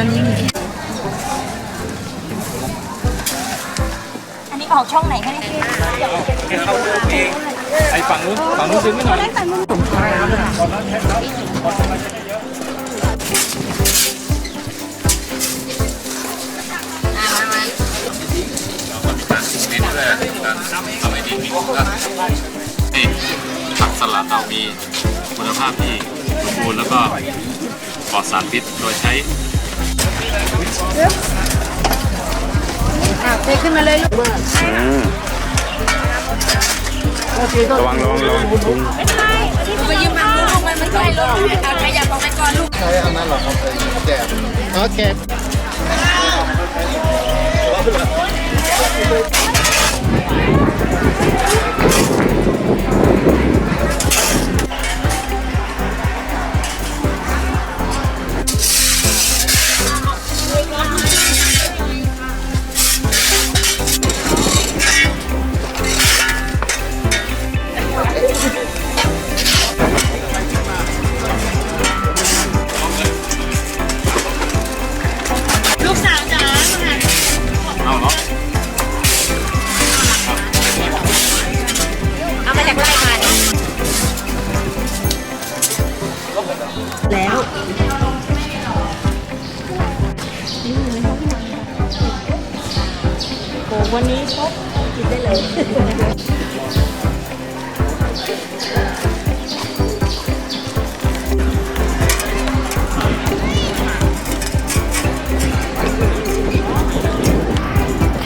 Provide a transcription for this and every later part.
ตอนนี้มีอันนี้ออกช่องไหนคะเนี่ยไอ้ฝั่งนู้นฝั่งนู้นดึงไม่หน่อยเน้นเลยการทำให้ดีมีคุณภาพนี่ผักสลัดเรามีคุณภาพที่สมบูรณ์แล้วก็ปลอดสารพิษโดยใช้ อะเทขึ้นมาเลยลูกระวังระวังระวังไปยืมมันลูกมันมันใช่ลูกเอาขยับออกไปก่อนลูกใช้อันนั้นเหรอครับแจกโอเคลูก โอ้วันนี้ครบกินได้เลย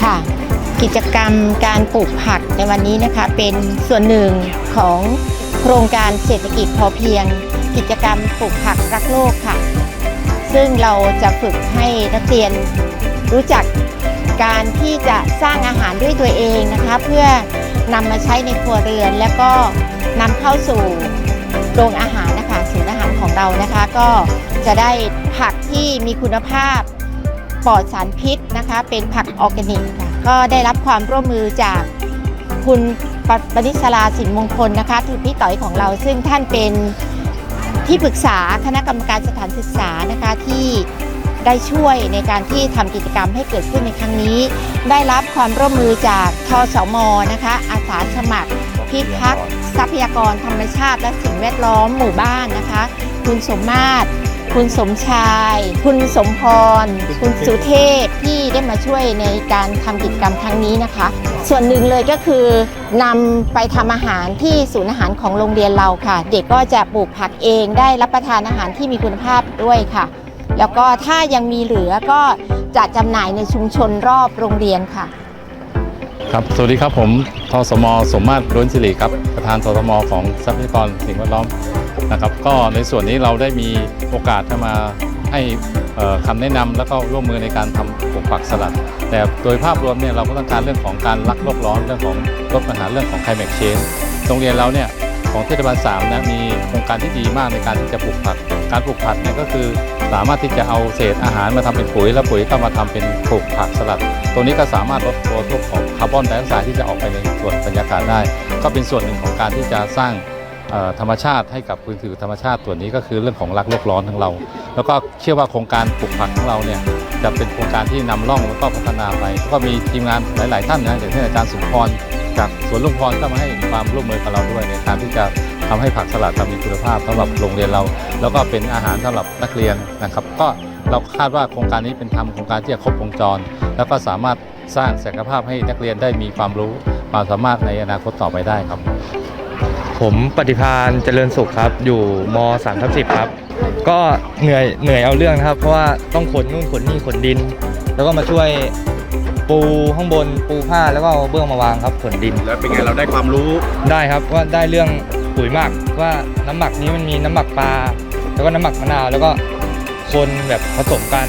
ค่ะ กิจกรรมการปลูกผักในวันนี้นะคะเป็นส่วนหนึ่งของโครงการเศรษฐกิจพอเพียง กิจกรรมปลูกผักรักโลกค่ะ ซึ่งเราจะฝึกให้นักเรียนรู้จักการที่จะสร้างอาหารด้วยตัวเองนะคะ เพื่อนำมาใช้ในครัวเรือน แล้วก็นำเข้าสู่โรงอาหารนะคะศูนย์อาหารของเรานะคะ ก็จะได้ผักที่มีคุณภาพปลอดสารพิษนะคะ เป็นผักออร์แกนิกค่ะก็ได้รับความร่วมมือจากคุณปปนิสลาสินมงคลนะคะคือพี่ต่อยของเราซึ่งท่านเป็น ที่ปรึกษาคณะกรรมการสถานศึกษานะคะที่ได้ช่วยในการที่ทำกิจกรรมให้เกิดขึ้นในครั้งนี้ ได้รับความร่วมมือจากทสมนะคะ อาสาสมัคร พิทักษ์ทรัพยากรธรรมชาติ และสิ่งแวดล้อมหมู่บ้านนะคะ คุณสมมาตร คุณสมชาย คุณสมพร คุณสุเทพที่ได้มาช่วยในการทำกิจกรรมครั้งนี้นะคะ ส่วนหนึ่งเลยก็คือนำไปทำอาหารที่ศูนย์อาหารของโรงเรียนเราค่ะ เด็กก็จะปลูกผักเองได้รับประทานอาหารที่มีคุณภาพด้วยค่ะ แล้วก็ถ้ายังมีเหลือก็จะจำหน่ายในชุมชนรอบโรงเรียนค่ะครับ สวัสดีครับผมทสมสมมาตรล้วนสิริครับ ประธานทสมของทรัพยากรสิ่งแวดล้อม นะครับ ก็ในส่วนนี้เราได้มีโอกาสมาให้เอ่อคำแนะนำแล้วก็ร่วมมือในการทำปลูกผักสลัด แต่โดยภาพรวมเนี่ยเราก็ต้องการเรื่องของการรักโลกร้อนเรื่องของลดปัญหาเรื่องของ climate change โรงเรียนเราเนี่ยของเทศบาล3นะมีโครงการที่ดีมากในการที่จะปลูกผัก การปลูกผักเนี่ยก็คือสามารถที่จะเอาเศษอาหารมาทำเป็นปุ๋ยแล้วปุ๋ยก็มาทำเป็นปลูกผักสลัดตรงนี้ก็สามารถลดตัวทุกของคาร์บอนไดออกไซด์ที่จะออกไปในส่วนบรรยากาศได้ ก็เป็นส่วนหนึ่งของการที่จะสร้าง ธรรมชาติให้กับพื้นที่ธรรมชาติส่วนี้ก็คือเรื่องของรักโลกร้อนของเรา แล้วก็เชื่อว่าโครงการปลูกผักของเราเนี่ยจะเป็นโครงการที่นำร่องแล้วก็พัฒนาไปแล้วก็มีทีมงานหลาย ๆ ท่านนะอย่างเช่นอาจารย์สุนทรจากสวนลุงพรก็มาให้ความร่วมมือกับเราด้วยในการที่จะทำให้ผักสลัดมีคุณภาพสำหรับโรงเรียนเรา แล้วก็เป็นอาหารสำหรับนักเรียนนะครับ ก็เราคาดว่าโครงการนี้เป็นทำโครงการที่จะครบวงจร แล้วก็สามารถสร้างศักยภาพให้นักเรียนได้มีความรู้ความสามารถในอนาคตต่อไปได้ครับ ผมปฏิพานเจริญสุขครับ อยู่ม3ทับ10 ครับ ก็เหนื่อยเหนื่อยเอาเรื่องนะครับ เพราะว่าต้องขนนู่นขนนี่ขนดิน แล้วก็มาช่วยปูข้างบนปูผ้าแล้วก็เอาเบื้องมาวางครับขนดิน แล้วเป็นไงเราได้ความรู้ได้ครับว่าได้เรื่องปุ๋ยหมักว่าน้ำหมักนี้มันมีน้ำหมักปลาแล้วก็น้ำหมักมะนาวแล้วก็คนแบบผสมกัน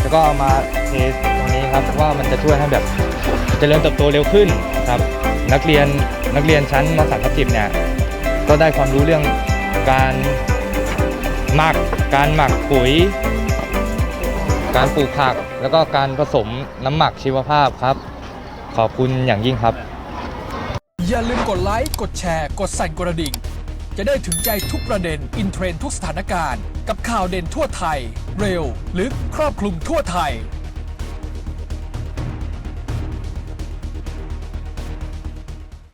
แล้วก็เอามาเทตรงนี้ครับว่ามันจะช่วยให้แบบเจริญเติบโตเร็วขึ้นครับ นักเรียนนักเรียนชั้นมสามทับสิบเนี่ย ก็ได้ความรู้เรื่องการหมัก การหมักปุ๋ย การปลูกผัก แล้วก็การผสมน้ำหมักชีวภาพครับ ขอบคุณอย่างยิ่งครับ อย่าลืมกดไลค์ กดแชร์ กดสั่นกระดิ่ง จะได้ถึงใจทุกประเด็น อินเทรนด์ทุกสถานการณ์ กับข่าวเด่นทั่วไทย เร็ว ลึก ครอบคลุมทั่วไทย